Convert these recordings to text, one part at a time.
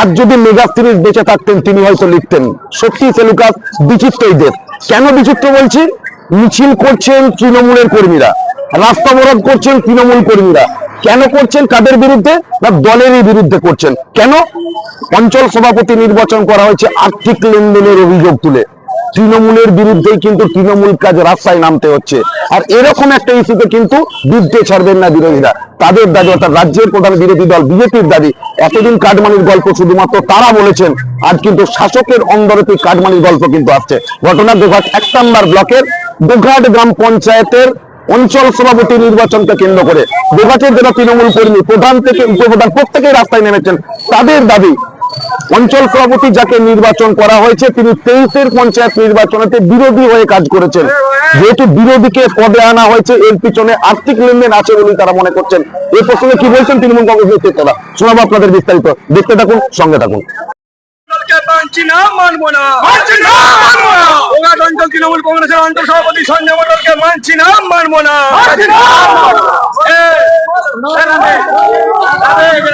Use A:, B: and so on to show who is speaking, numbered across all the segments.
A: আজ যদি mega series বেঁচে থাকতেন, তিনি হয়তো লিখতেন, সত্যি ফেলুকাস বিচিত্রই দেব। কেন বিচিত্র বলছি? মিছিল করছেন তৃণমূলের কর্মীরা, রাস্তা অবরোধ করছেন তৃণমূল কর্মীরা। কেন করছেন? কাদের বিরুদ্ধে? না, দলেরই বিরুদ্ধে করছেন। কেন? অঞ্চল সভাপতি নির্বাচন করা হয়েছে আর্থিক লেনদেনের অভিযোগ তুলে। তৃণমূলের বিরুদ্ধেই কিন্তু তৃণমূল কাজ রাস্তায় নামতে হচ্ছে। আর এরকম একটা ইস্যুতে কিন্তু বিদ্যে ছাড়বেন না বিরোধীরা। তাদের দাবি, অর্থাৎ রাজ্যের প্রধান বিরোধী দল, বিজেপির দাবি, এতদিন কাটমানির গল্প শুধুমাত্র তারা বলেছেন, আজ কিন্তু শাসকের অন্দরতে কাটমানির গল্প কিন্তু আসছে। ঘটনা গোঘাট এক নম্বর ব্লকের গোঘাট গ্রাম পঞ্চায়েতের অঞ্চল সভাপতি নির্বাচনকে কেন্দ্র করে। গোঘাটের যারা তৃণমূল কর্মী, প্রধান থেকে উপপ্রধান প্রত্যেকেই রাস্তায় নেমেছেন। তাদের দাবি অঞ্চল সভাপতি যাকে নির্বাচন করা হয়েছে তিনি তেইশের পঞ্চায়েত নির্বাচনেতে বিরোধী হয়ে কাজ করেছেন। যেহেতু বিরোধীকে পদে আনা হয়েছে এর পিছনে আর্থিক লেনদেন আছে বলে তারা মনে করছেন। এই প্রসঙ্গে কি বলছেন তৃণমূল কংগ্রেস নেতৃত্বরা? শোনাবো আপনাদের বিস্তারিত। দেখতে থাকুন সঙ্গে থাকুন।
B: মানছি না মানবো না। মানছি না মানবো না। ওগাট অঞ্চল তৃণমূল কংগ্রেসের অঞ্চল সভাপতি সঞ্জয় মন্ডলকে মানছি না মানবো না। মানছি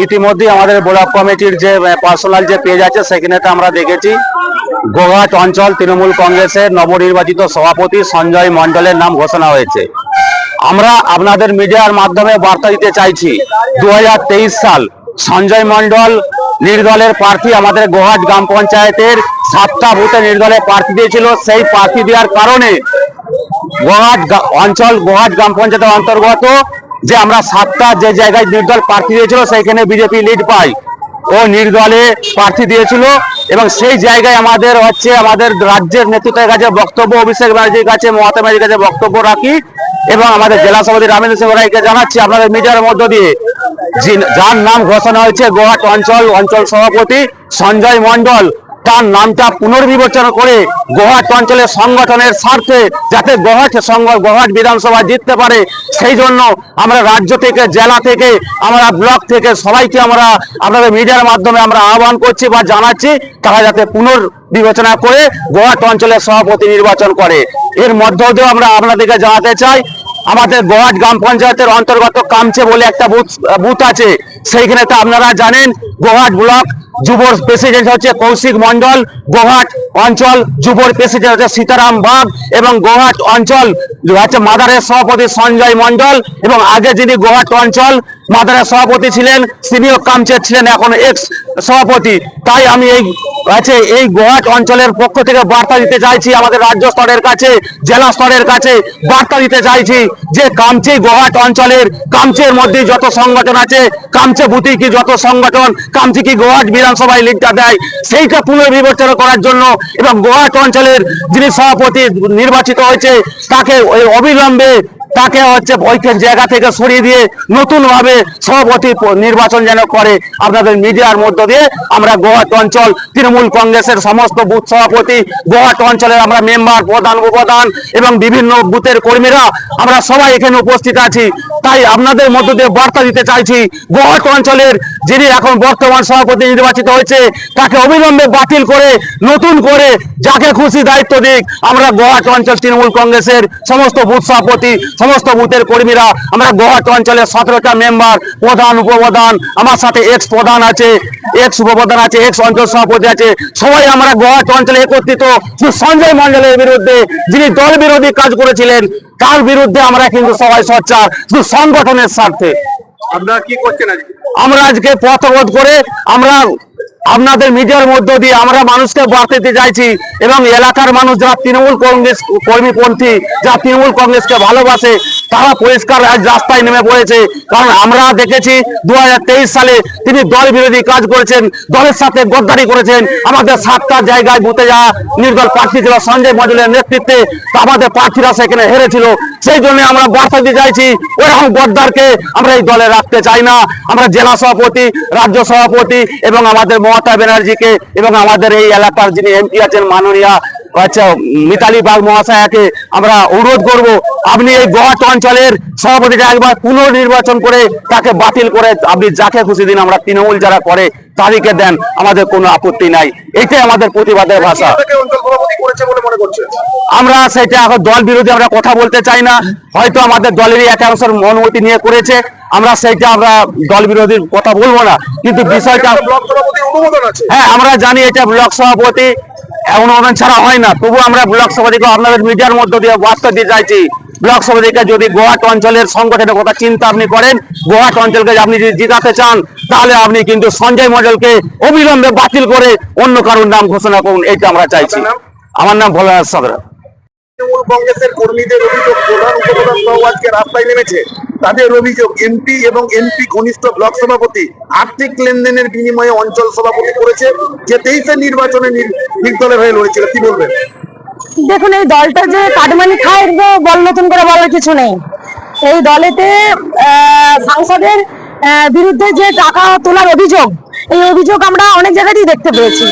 B: না
C: ইতিমধ্যে আমাদের ব্লক কমিটির যে পার্সোনাল যে পেজ আছে, সেখানে তো আমরা দেখেছি, গোঘাট অঞ্চল তৃণমূল কংগ্রেসের নবনির্বাচিত সভাপতি সঞ্জয় মণ্ডলের নাম ঘোষণা হয়েছে। আমরা আপনাদের মিডিয়ার মাধ্যমে বার্তা দিতে চাইছি দু হাজার তেইশ সাল সঞ্জয় মণ্ডল নির্দলের প্রার্থী আমাদের গোহাট গ্রাম পঞ্চায়েতের সাতটা বুথে নির্দলের প্রার্থী দিয়েছিল, সেই প্রার্থী দেওয়ার কারণে গোহাট অঞ্চল গোহাট গ্রাম পঞ্চায়েতের অন্তর্গত যে আমরা সাতটা যে জায়গায় নির্দল প্রার্থী দিয়েছিল, সেইখানে বিজেপি লিড পাই ও নির্দলে প্রার্থী দিয়েছিল এবং সেই জায়গায় আমাদের হচ্ছে আমাদের রাজ্যের নেতৃত্বের কাছে বক্তব্য, অভিষেক ব্যানার্জির কাছে, মমতা ব্যানার্জির কাছে বক্তব্য রাখি এবং আমাদের জেলা সভাপতি রামেন্দ্র সিং রায়কে জানাচ্ছি আপনাদের মিডিয়ার মধ্য দিয়ে। যার নাম ঘোষণা হয়েছে গোহাট অঞ্চল অঞ্চল সভাপতি সঞ্জয় মণ্ডল। তার নামটা পুনর্বিবেচনা করে গোহাট অঞ্চলের সংগঠনের স্বার্থে যাতে গোহাট গোহাট বিধানসভা জিততে পারে, সেই জন্য আমরা রাজ্য থেকে, জেলা থেকে, আমরা ব্লক থেকে সবাইকে আমরা, আপনাদের মিডিয়ার মাধ্যমে আমরা আহ্বান করছি বা জানাচ্ছি, তারা যাতে পুনর্বিবেচনা করে গোহাট অঞ্চলের সভাপতি নির্বাচন করে। এর মধ্য দিয়েও আমরা আপনাদেরকে জানাতে চাই, আমাদের গোহাট গ্রাম পঞ্চায়েতের অন্তর্গত কামচে বলে একটা বুথ বুথ আছে। সেইখানে তো আপনারা জানেন, গোহাট ব্লক যুবর প্রেসিডেন্ট হচ্ছে কৌশিক মন্ডল গোহাট অঞ্চল যুবর প্রেসিডেন্ট হচ্ছে সীতারাম বাগ এবং গোহাট অঞ্চল হচ্ছে মাদারের সভাপতি সঞ্জয় মন্ডল এবং আগে যিনি গোহাট অঞ্চল মাদারের সভাপতি ছিলেন তিনিও কামচের ছিলেন এখন এক্স সভাপতি। তাই আমি এই আছে এই গোহাট অঞ্চলের পক্ষ থেকে বার্তা দিতে চাইছি আমাদের রাজ্য স্তরের কাছে, জেলা স্তরের কাছে বার্তা দিতে চাইছি যে কামচে গোহাট অঞ্চলের, কামচের মধ্যে যত সংগঠন আছে, কামচে বুতি কি যত সংগঠন, কামচে কি গোহাট বিধানসভায় লিডটা দেয়, সেইটা পুনর্বিবেচনা করার জন্য এবং গোহাট অঞ্চলের যিনি সভাপতি নির্বাচিত হয়েছে, তাকে অবিলম্বে তাকে হচ্ছে বৈঠক জায়গা থেকে সরিয়ে দিয়ে নতুন ভাবে সভাপতি নির্বাচন যেন করে আপনাদের মিডিয়ার মধ্য দিয়ে আমরা গোয়াট অঞ্চল তৃণমূল কংগ্রেসের সমস্ত বুথ সভাপতি গোয়াট অঞ্চলের আমরা মেম্বার, প্রধান, উপপ্রধান এবং বিভিন্ন বুথের কর্মীরা আমরা সবাই এখানে উপস্থিত আছি। তাই আপনাদের মধ্য দিয়ে বার্তা দিতে চাইছি গোয়াট অঞ্চলের যিনি এখন বর্তমান সভাপতি নির্বাচিত হয়েছে, তাকে অবিলম্বে বাতিল করে, নতুন করে যাকে খুশি দায়িত্ব দিক, আমরা গোহাট অঞ্চল তৃণমূল কংগ্রেসের সমস্ত বুথ সভাপতি, সমস্ত বুথের কর্মীরা, আমরা গোহাট অঞ্চলের সতেরোটা মেম্বার প্রধান, উপপ্রধান, আমার সাথে এক্স প্রধান আছে এক্স উপপ্রধান আছে এক্স অঞ্চল সভাপতি আছে, সবাই আমরা গোহাট অঞ্চলে একত্রিত সঞ্জয় মন্ডলের বিরুদ্ধে, যিনি দল বিরোধী কাজ করেছিলেন, তার বিরুদ্ধে আমরা কিন্তু সবাই সোচ্চার, শুধু সংগঠনের স্বার্থে। আমরা আজকে পথবোধ করে আমরা আপনাদের মিডিয়ার মধ্য দিয়ে আমরা মানুষকে দিতে চাইছি এবং এলাকার মানুষ যারা তৃণমূল কংগ্রেস কর্মীপন্থী, যারা তৃণমূল কংগ্রেসকে ভালোবাসে তারা পরিষ্কার আজ রাস্তায় নেমে পড়েছে। কারণ আমরা দেখেছি দুই হাজার তেইশ সালে তিনি দল বিরোধী কাজ করেছেন, দলের সাথে গদ্দারি করেছেন। আমাদের সাতটা জায়গায় বুথে যাওয়া নির্দল প্রার্থী ছিল সঞ্জয় মজলের নেতৃত্বে। আমাদের প্রার্থীরা সেখানে হেরেছিল। সেই জন্য আমরা বার্তা দিতে চাইছি, ওরকম গদ্দারকে আমরা এই দলে রাখতে চাই না। আমরা জেলা সভাপতি, রাজ্য সভাপতি এবং আমাদের মমতা ব্যানার্জিকে এবং আমাদের এই এলাকার যিনি এমপি আছেন মাননীয়া আচ্ছা মিতালি বাগ মহাশয়াকে আমরা অনুরোধ করব আপনি এই গোয়াট অঞ্চলের সভাপতিকে একবার পুনর্নির্বাচন করে তাকে বাতিল করে আপনি যাকে খুশি দিন আমরা তৃণমূল যারা করে তাদেরকে দেন আমাদের কোনো আপত্তি নাই। এটাই আমাদের প্রতিবাদের ভাষা। আমরা সেটা এখন দল বিরোধী আমরা কথা বলতে চাই না হয়তো আমাদের দলেরই একাংশের অনুমতি নিয়ে করেছে আমরা সেইটা আমরা দল বিরোধীর কথা বলব না কিন্তু বিষয়টা হ্যাঁ আমরা জানি এটা ব্লক সভাপতি অনুমোদন ছাড়া হয় না। তবু আমরা ব্লক সভাপতিকে আপনাদের মিডিয়ার মধ্য দিয়ে বার্তা দিতে চাইছি ব্লক সভাপতিকে যদি গোয়াট অঞ্চলের সংগঠনের কথা চিন্তা আপনি করেন গোয়াট অঞ্চলকে আপনি যদি জিতাতে চান তাহলে আপনি কিন্তু সঞ্জয় মন্ডলকে অবিলম্বে বাতিল করে অন্য কারোর নাম ঘোষণা করুন এটা আমরা চাইছি। আমার নাম ভোলানাথ সাদরা
B: তৃণমূল কংগ্রেসের কর্মীদের অভিযোগ প্রধান উপপ্রধান আজকে রাস্তায় নেমেছে। তাদের অভিযোগ এমপি এবং এমপি ঘনিষ্ঠ ব্লক সভাপতি আর্থিক লেনদেনের বিনিময়ে অঞ্চল সভাপতি করেছে, যে তেইশের নির্বাচনে নির- নির্দলের হয়ে লড়েছিল। কি বলবেন?
D: দেখুন, এই দলটা যে কাটমানি খায় বল নতুন করে বলার কিছু নেই। এই দলেতে সাংসদের বিরুদ্ধে যে টাকা তোলার অভিযোগ, এই অভিযোগ আমরা অনেক জায়গাতেই দেখতে পেয়েছি।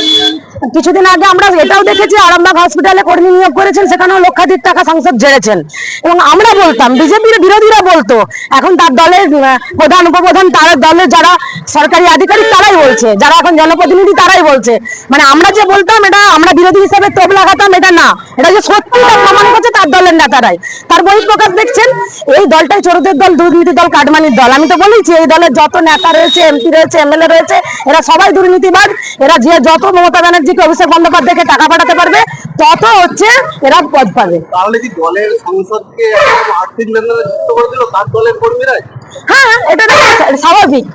D: কিছুদিন আগে আমরা এটাও দেখেছি, আরামবাগ হসপিটালে কর্মী নিয়োগ করেছেন, সেখানেও লক্ষাধিক টাকা সাংসদ জেড়েছেন এবং আমরা বলতাম, বিজেপির বিরোধীরা বলতো, এখন তার দলের প্রধান উপপ্রধান, তার দলের যারা সরকারি আধিকারিক, তারাই বলছে, যারা এখন জনপ্রতিনিধি, তারাই বলছে। মানে আমরা যে বলতাম, এটা আমরা বিরোধী হিসাবে তোপ লাগাতাম, এটা না। এটা যে সত্যি প্রমাণ করছে নেতারাই তার বহিঃপ্রকাশ দেখছেন? এই দলটাই চোরদের দল দুর্নীতি দল কাটমানির দল। আমি তো বলেছি এই দলের যত নেতা রয়েছে এমপি রয়েছে এমএলএ রয়েছে এরা সবাই দুর্নীতিবাদ এরা যে যত মমতা ব্যানার্জিকে অভিষেক বন্দ্যোপাধ্যায়কে টাকা পাঠাতে পারবে তত হচ্ছে এরা পদ পাবে।
B: তাহলে কি দলের সংসদকে আর্থিক লেনদেনে যুক্ত করে দিল তার দলের কর্মীরাই?
D: হ্যাঁ এটা স্বাভাবিক।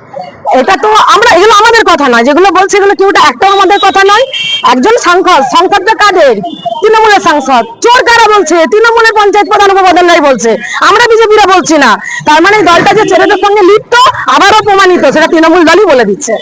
D: এটা তো আমরা এগুলো আমাদের কথা নয়। যেগুলো বলছে এগুলো কেউটা একটাও আমাদের কথা নয়? একজন সাংসদ সংসদটা কাদের? তৃণমূলের সাংসদ। চোর কারা বলছে? তৃণমূলের পঞ্চায়েত প্রধান উপপ্রধানরাই বলছে। আমরা বিজেপিরা বলছি না। তার মানে দলটা যে ছেলেদের সঙ্গে লিপ্ত, আবারও প্রমাণিত, সেটা তৃণমূল দলই বলে দিচ্ছে।